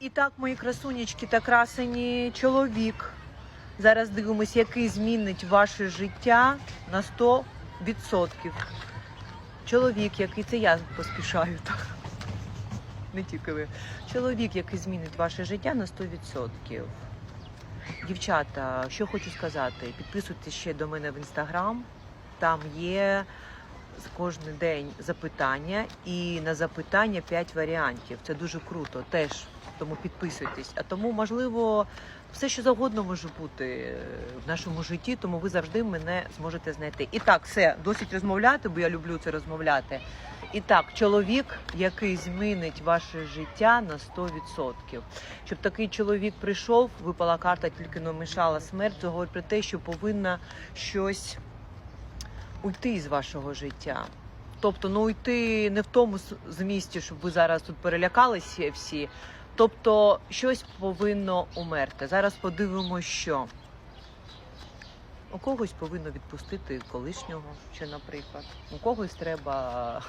І так, мої красунечки та красені чоловік. Зараз дивимося, який змінить ваше життя на 100%. Чоловік, який це я поспішаю так. Не тільки ви. Чоловік, який змінить ваше життя на 100%. Дівчата, що хочу сказати, підписуйтесь ще до мене в інстаграм. Там є кожен день запитання, і на запитання 5 варіантів. Це дуже круто. Теж тому підписуйтесь. А тому, можливо, все, що завгодно може бути е, в нашому житті, тому ви завжди мене зможете знайти. І так, все, досить розмовляти, бо я люблю це розмовляти. І так, чоловік, який змінить ваше життя на 100%. Щоб такий чоловік прийшов, випала карта, тільки не мішала смерть, це говорить про те, що повинна щось уйти з вашого життя. Тобто, ну уйти не в тому змісті, щоб ви зараз тут перелякалися всі. Тобто, щось повинно умерти. Зараз подивимося, що у когось повинно відпустити колишнього, ще, наприклад. У когось треба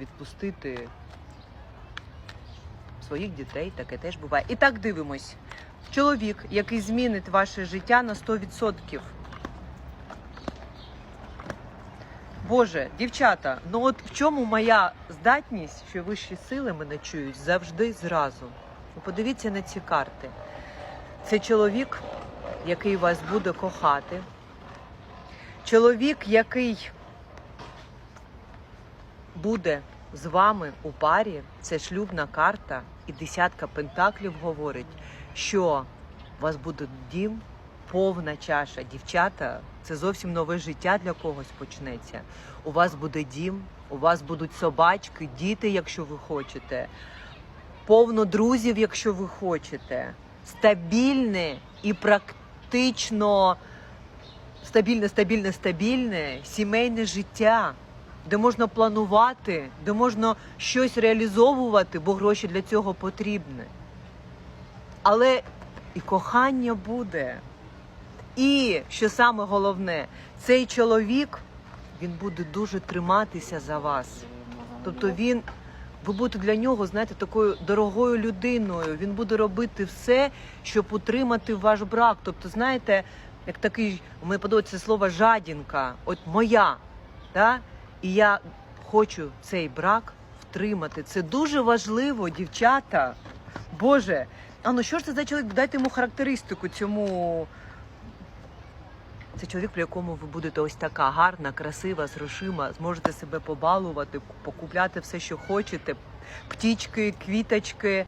відпустити своїх дітей, таке теж буває. І так дивимось. Чоловік, який змінить ваше життя на 100%. Боже, дівчата, ну от в чому моя здатність, що вищі сили мене чують завжди зразу. Ну, подивіться на ці карти. Це чоловік, який вас буде кохати. Чоловік, який буде з вами у парі, це шлюбна карта, і десятка пентаклів говорить, що у вас буде дім, повна чаша. Дівчата, це зовсім нове життя для когось почнеться. У вас буде дім, у вас будуть собачки, діти, якщо ви хочете, повно друзів, якщо ви хочете, стабільне і практично стабільне, стабільне, стабільне сімейне життя, де можна планувати, де можна щось реалізовувати, бо гроші для цього потрібні. Але і кохання буде. І що саме головне, цей чоловік він буде дуже триматися за вас. Тобто він, ви будете для нього, знаєте, такою дорогою людиною. Він буде робити все, щоб утримати ваш брак. Тобто, знаєте, як такий, мені подобається слово жадінка, от моя. Да? І я хочу цей брак втримати. Це дуже важливо, дівчата. Боже, а ну що ж це за чоловік? Дайте йому характеристику цьому. Це чоловік, при якому ви будете ось така гарна, красива, з зможете себе побалувати, покупляти все, що хочете, птічки, квіточки.